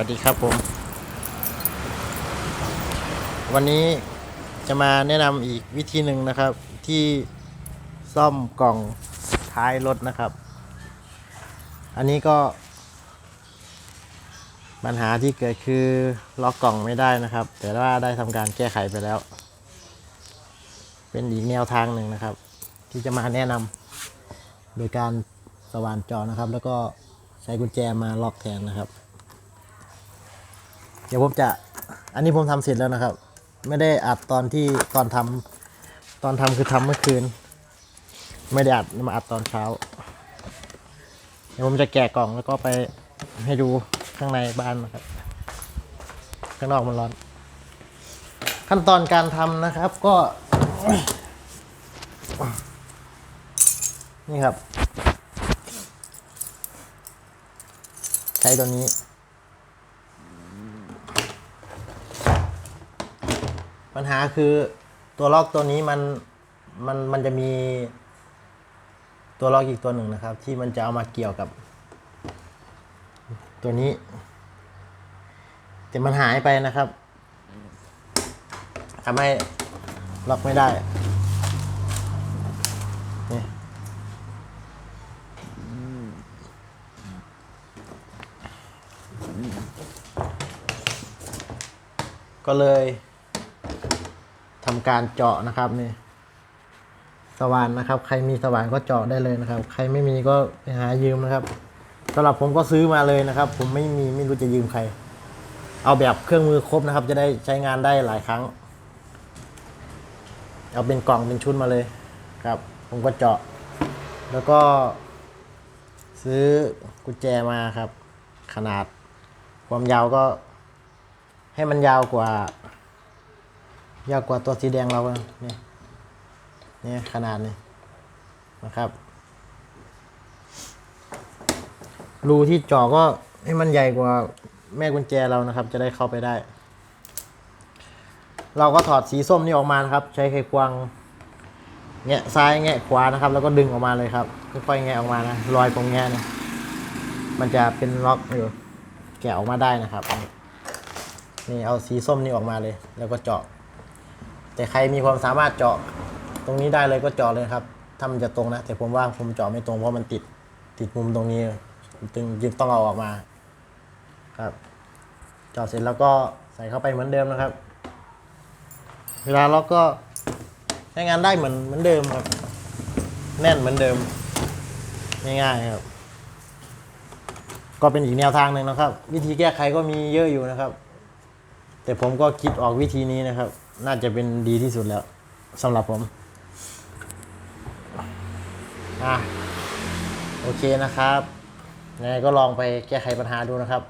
วัสดีครับผม วันนี้จะมาแนะนำอีกวิธีหนึ่งนะครับ ที่ซ่อมกล่องท้ายรถนะครับ อันนี้ก็ ปัญหาที่เกิดคือล็อกกล่องไม่ได้นะครับ แต่ว่าได้ทำการแก้ไขไปแล้ว เป็นอีกแนวทางหนึ่งนะครับ ที่จะมาแนะนำโดยการสว่านจอนะครับ แล้วก็ใช้กุญแจมาล็อกแทนนะครับ เดี๋ยวผมจะ อันนี้ผมทำเสร็จแล้วนะครับ ไม่ได้อัดตอนที่ตอนทำตอนทำคือทำเมื่อคืน ไม่ได้อัดมาอัดตอนเช้า เดี๋ยวผมจะแกะกล่องแล้วก็ไปให้ดูข้างในบ้านนะครับ ข้างนอกมันร้อน ขั้นตอนการทำนะครับก็ นี่ครับ ใช้ตัวนี้ ปัญหาคือตัวล็อกตัวนี้มันมันมันจะมีตัวล็อกอีกตัวหนึ่งนะครับ ที่มันจะเอามาเกี่ยวกับ ตัวนี้ แต่มันหายไปนะครับทำให้ล็อกไม่ได้นี่ก็เลย ทำการเจาะนะครับนี่สว่านนะครับ ใครมีสว่านก็เจาะได้เลยนะครับ ใครไม่มีก็ไปหายืมนะครับสำหรับผมก็ซื้อมาเลยนะครับ ผมไม่มีไม่รู้จะยืมใคร เอาแบบเครื่องมือครบนะครับ จะได้ใช้งานได้หลายครั้ง เอาเป็นกล่องเป็นชุดมาเลยครับ ผมก็เจาะ แล้วก็ ซื้อกุญแจมาครับ ขนาดความยาวก็ให้มันยาวกว่า ยาวกว่าตัวสีแดงเราอะนี่ยนี่ขนาดนี้นะครับรูที่เจาะก็ให้มันใหญ่กว่าแม่กุญแจเรานะครับ จะได้เข้าไปได้ เราก็ถอดสีส้มนี่ออกมานะครับ ใช้ไขควงแงะซ้ายแงะขวานะครับ แล้วก็ดึงออกมาเลยครับค่อยๆแงะออกมานะรอยตรงแงะเนี่ยมันจะเป็นล็อกอยู่แกะออกมาได้นะครับนี่เอาสีส้มนี่ออกมาเลย แล้วก็เจาะ แต่ใครมีความสามารถเจาะตรงนี้ได้เลยก็เจาะเลยครับถ้ามันจะตรงนะ แต่ผมว่าผมเจาะไม่ตรงเพราะมันติดติดมุมตรงนี้จึงจึงต้องเอาออกมาครับ เจาะเสร็จแล้วก็ใส่เข้าไปเหมือนเดิมนะครับ เวลาล็อกก็ใช้งานได้เหมือนเหมือนเดิมครับ แน่นเหมือนเดิมง่ายๆครับ ก็เป็นอีกแนวทางหนึ่งนะครับ วิธีแก้ไขก็มีเยอะอยู่นะครับ แต่ผมก็คิดออกวิธีนี้นะครับ น่าจะเป็นดีที่สุดแล้วสำหรับผม อะ โอเคนะครับยังไงก็ลองไปแก้ไขปัญหาดูนะครับ